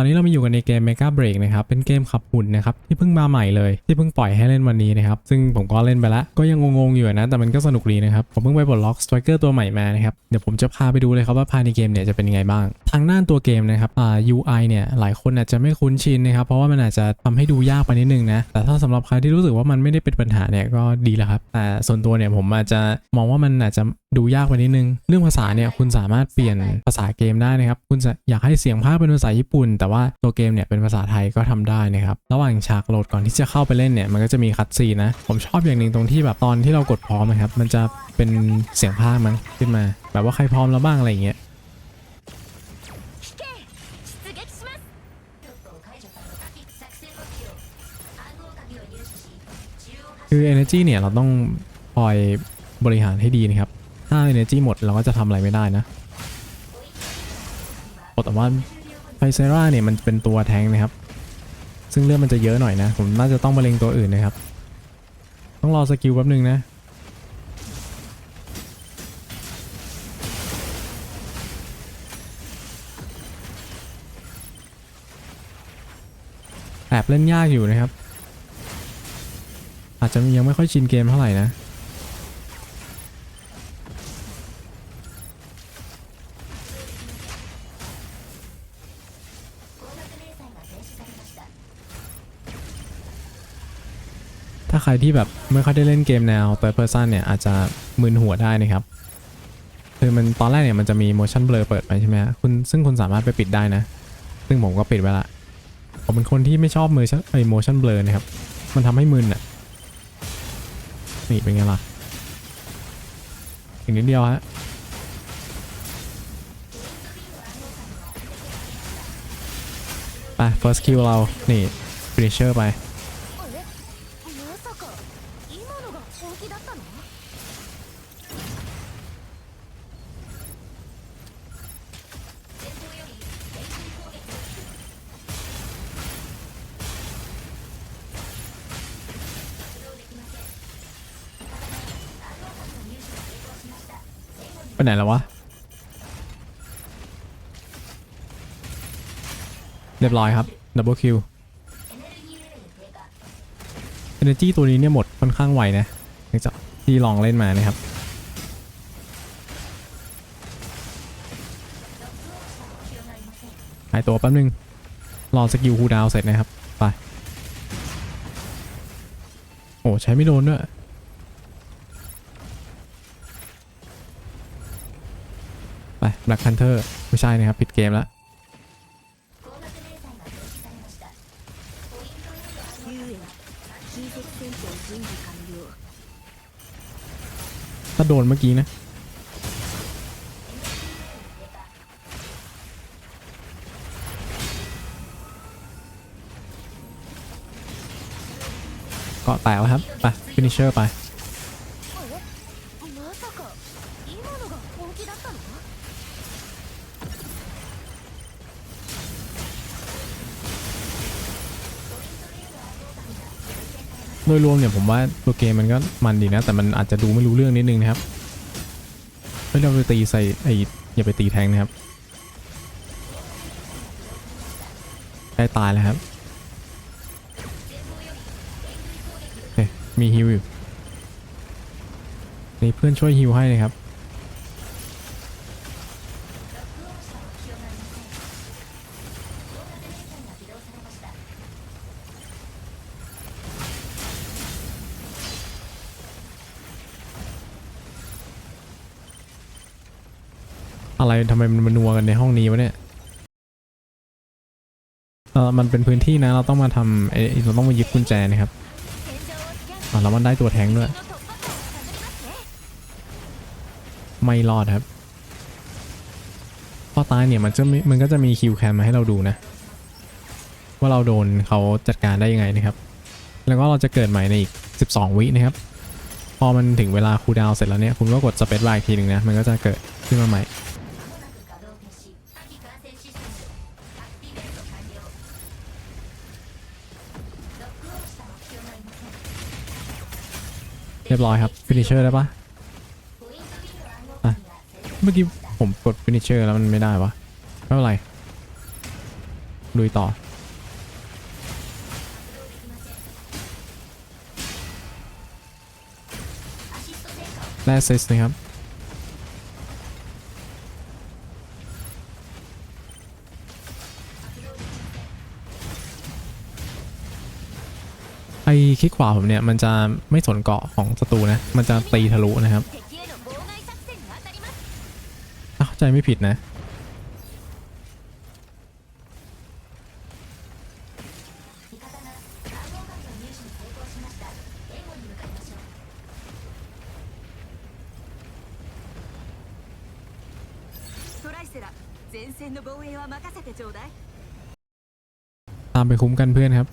ตอนนี้เรามาอยู่กันในเกม Mega Break นะครับ เป็นเกมขับหุ่นนะครับ ที่เพิ่งมาใหม่เลย ที่เพิ่งปล่อยให้เล่นวันนี้นะครับ ซึ่งผมก็เล่นไปแล้ว ก็ยังงงๆอยู่นะ แต่มันก็สนุกดีนะครับ ผมเพิ่งไปปลดล็อก Striker ตัวใหม่มานะครับ เดี๋ยวผมจะพาไปดูเลยครับว่าภายในเกมเนี่ยจะเป็นยังไงบ้าง ทางด้านตัวเกมนะครับ อ่า UI เนี่ย หลายคนอาจจะไม่คุ้นชินนะครับ เพราะว่ามันอาจจะทำให้ดูยากไปนิดนึงนะ แต่ถ้าสำหรับใครที่รู้สึกว่ามันไม่ได้เป็นปัญหาเนี่ยก็ดีแล้วครับ แต่ส่วนตัวเนี่ยผมอาจจะมองว่ามันอาจจะดูยากไปนิดนึง เรื่องภาษาเนี่ยคุณสามารถเปลี่ยนภาษาเกมได้นะครับ คุณอยากให้เสียงภาคเป็นภาษาญี่ปุ่นแว่าตัวเกมเนี่ยเป็นภาษาไทยก็ทำได้นะครับ ระหว่างฉากโหลดก่อนที่จะเข้าไปเล่นเนี่ยมันก็จะมีคัตซีนะ ผมชอบอย่างหนึ่งตรงที่แบบตอนที่เรากดพร้อมนะครับ มันจะเป็นเสียงภาคมั้งขึ้นมา แบบว่าใครพร้อมแล้วบ้างอะไรอย่างเงี้ยคือ energy เนี่ยเราต้องคอยบริหารให้ดีนะครับ ถ้า energy หมดเราก็จะทำอะไรไม่ได้นะแต่ว่า ไฟเซราเนี่ยมันเป็นตัวแทงนะครับ ซึ่งเลือดมันจะเยอะหน่อยนะ ผมน่าจะต้องมาเล็งตัวอื่นนะครับ ต้องรอสกิลแป๊บนึงนะ แอบเล่นยากอยู่นะครับ อาจจะยังไม่ค่อยชินเกมเท่าไหร่นะ ถ้าใครที่แบบไม่ค่อยได้เล่นเกมแนว third person เนี่ยอาจจะมึนหัวได้นะครับคือมันตอนแรกเนี่ยมันจะมี motion blur เปิดไปใช่ไหมฮะคุณซึ่งคุณสามารถไปปิดได้นะ ซึ่งผมก็ปิดไว้ละผมเป็นคนที่ไม่ชอบ motion ไอ้ motion blur นะครับ มันทำให้มึนอะนี่เป็นไงล่ะอีกนิดเดียวฮะไป first kill เรา นี่ finisher ไป ไปไหนแล้ววะ เรียบร้อยครับดับเบิลคิว Energy ตัวนี้เนี่ยหมดค่อนข้างไวนะเนื่องจากที่ลองเล่นมานะครับ หายตัวแป๊บนึง รอสกิลคูดาวน์เสร็จนะครับ ไป โอ้ ใช้ไม่โดนด้วย แบล็กแพนเทอร์ไม่ใช่นะครับ ปิดเกมแล้วถ้าโดนเมื่อกี้นะก็แตกแล้วครับ ไป ฟินิชเชอร์ไป โดยรวมเนี่ยผมว่าตัวเกมมันก็มันดีนะ แต่มันอาจจะดูไม่รู้เรื่องนิดนึงนะครับไม่เราไปตีใส่ไอ้อย่าไปตีแทงนะครับ ได้ตายแล้วครับมีฮิวอยู่นี่เพื่อนช่วยฮิวให้นะครับ อะไรทำไมมันนัวกันในห้องนี้วะเนี่ยเออมันเป็นพื้นที่นะเราต้องมาทำเอเราต้องมายึดกุญแจนะครับอแล้วมันได้ตัวแทงด้วย ไม่รอดครับพอตายเนี่ยมันจะมันก็จะมีคิวแคมมาให้เราดูนะ ว่าเราโดนเขาจัดการได้ยังไงนะครับ แล้วก็เราจะเกิดใหม่ในอีก 12 วินะครับ พอมันถึงเวลาคูดาวเสร็จแล้วเนี่ยคุณก็กดสเปซไลน์อีกทีหนึ่งนะมันก็จะเกิดขึ้นมาใหม่ เรียบร้อยครับฟินิเชอร์ได้ปะเมื่อกี้ผมกดฟินิเชอร์แล้วมันไม่ได้วะไม่เป็นไรลุยต่อได้เซสนะครับ คลิกขวาผมเนี่ยมันจะไม่สนเกาะของศัตรูนะ มันจะตีทะลุนะครับเข้าใจไม่ผิดนะ ตามไปคุ้มกันเพื่อนครับ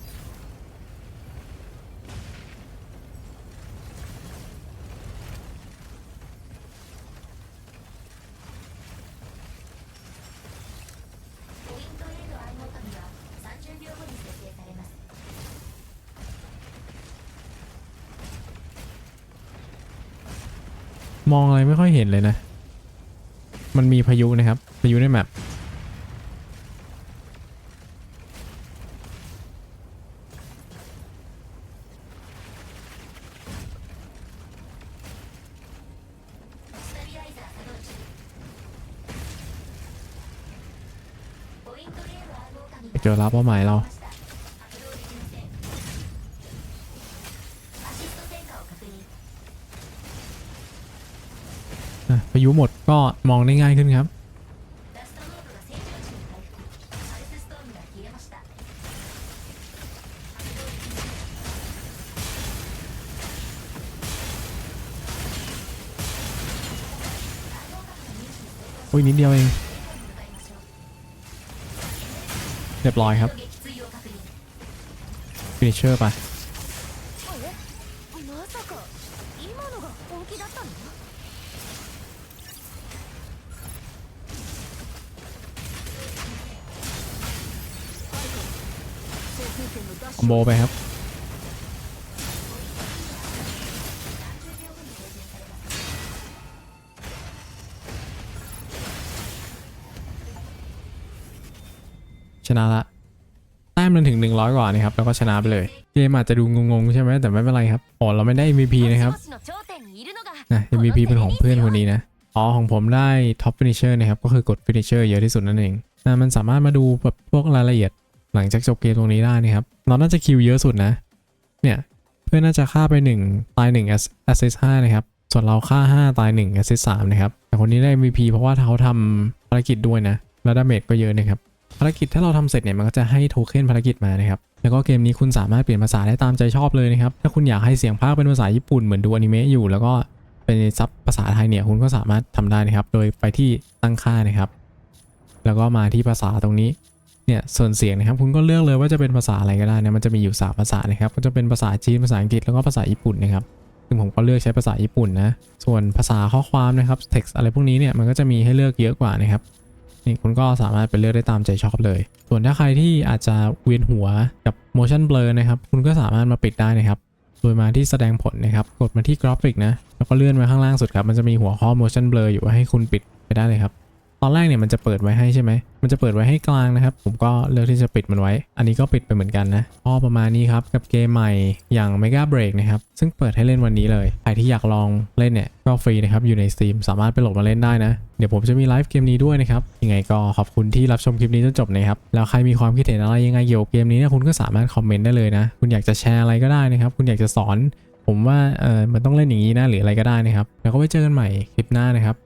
มองอะไรไม่ค่อยเห็นเลยนะ มันมีพายุนะครับ พายุในแมปเจอรับเป้าหมายเรา พายุหมดก็มองได้ง่ายขึ้นครับ โอ้ยนิดเดียวเอง เรียบร้อยครับฟินิเชอร์ไป คอมโบไปครับ ชนะละแต้มมันถึง 100 กว่านี่ครับ แล้วก็ชนะไปเลย เกมอาจจะดูงงๆ ใช่ไหมแต่ไม่เป็นไรครับอ๋อเราไม่ได้ MVP นะครับนะ MVP เป็นของเพื่อนคนนี้นะอ๋อของผมได้ Top Finisher นะครับ ก็คือกด Finisher เยอะที่สุดนั่นเองนะมันสามารถมาดูแบบพวกรายละเอียด หลังจากจบเกมตรงนี้ได้นะครับ เราน่าจะคิวเยอะสุดนะ เนี่ย เพื่อนน่าจะฆ่าไป 1 ตาย1 assist 5นะครับ ส่วนเราฆ่า 5 ตาย1 assist 3นะครับ แต่คนนี้ได้ MVP เพราะว่าเขาทำภารกิจด้วยนะ แล้วดาเมจก็เยอะนะครับ ภารกิจถ้าเราทำเสร็จเนี่ย มันก็จะให้โทเค็นภารกิจมานะครับ แล้วก็เกมนี้คุณสามารถเปลี่ยนภาษาได้ตามใจชอบเลยนะครับ ถ้าคุณอยากให้เสียงภาคเป็นภาษาญี่ปุ่นเหมือนดูอนิเมะอยู่ แล้วก็เป็นซับภาษาไทยเนี่ย คุณก็สามารถทำได้นะครับ โดยไปที่ตั้งค่านะครับ แล้วก็มาที่ภาษาตรงนี้ เนี่ยส่วนเสียงนะครับคุณก็เลือกเลยว่าจะเป็นภาษาอะไรก็ได้นะมันจะมีอยู่สามภาษานะครับก็จะเป็นภาษาจีนภาษาอังกฤษแล้วก็ภาษาญี่ปุ่นนะครับซึ่งผมก็เลือกใช้ภาษาญี่ปุ่นนะส่วนภาษาข้อความนะครับ text อะไรพวกนี้เนี่ยมันก็จะมีให้เลือกเยอะกว่านะครับนี่คุณก็สามารถไปเลือกได้ตามใจชอบเลย ส่วนถ้าใครที่อาจจะเวียนหัวกับ motion blur นะครับคุณก็สามารถมาปิดได้นะครับโดยมาที่แสดงผลนะครับกดมาที่กราฟิกนะแล้วก็เลื่อนมาข้างล่างสุดครับมันจะมีหัวข้อ motion blur อยู่ให้คุณปิดไปได้เลยครับ อนแรกเนี่ยมันจะเปิดไว้ให้ใช่ไหม มันจะเปิดไว้ให้กลางนะครับ ผมก็เลือกที่จะปิดมันไว้ อันนี้ก็ปิดไปเหมือนกันนะก็ประมาณนี้ครับ กับเกมใหม่อย่าง Mega Break นะครับ ซึ่งเปิดให้เล่นวันนี้เลย ใครที่อยากลองเล่นเนี่ยก็ฟรีนะครับ อยู่ใน Steam สามารถไปโหลดมาเล่นได้นะ เดี๋ยวผมจะมีไลฟ์เกมนี้ด้วยนะครับ ยังไงก็ขอบคุณที่รับชมคลิปนี้จนจบนะครับ แล้วใครมีความคิดเห็นอะไรยังไงเกี่ยวกับเกมนี้เนี่ยคุณก็สามารถคอมเมนต์ได้เลยนะ คุณอยากจะแชร์อะไรก็ได้นะครับ คุณอยากจะสอน ผมว่าเออมันต้องเล่นอย่างนี้นะหรืออะไรก็ได้นะครับ แล้วก็ไว้เจอกันใหม่คลิปหน้านะครับ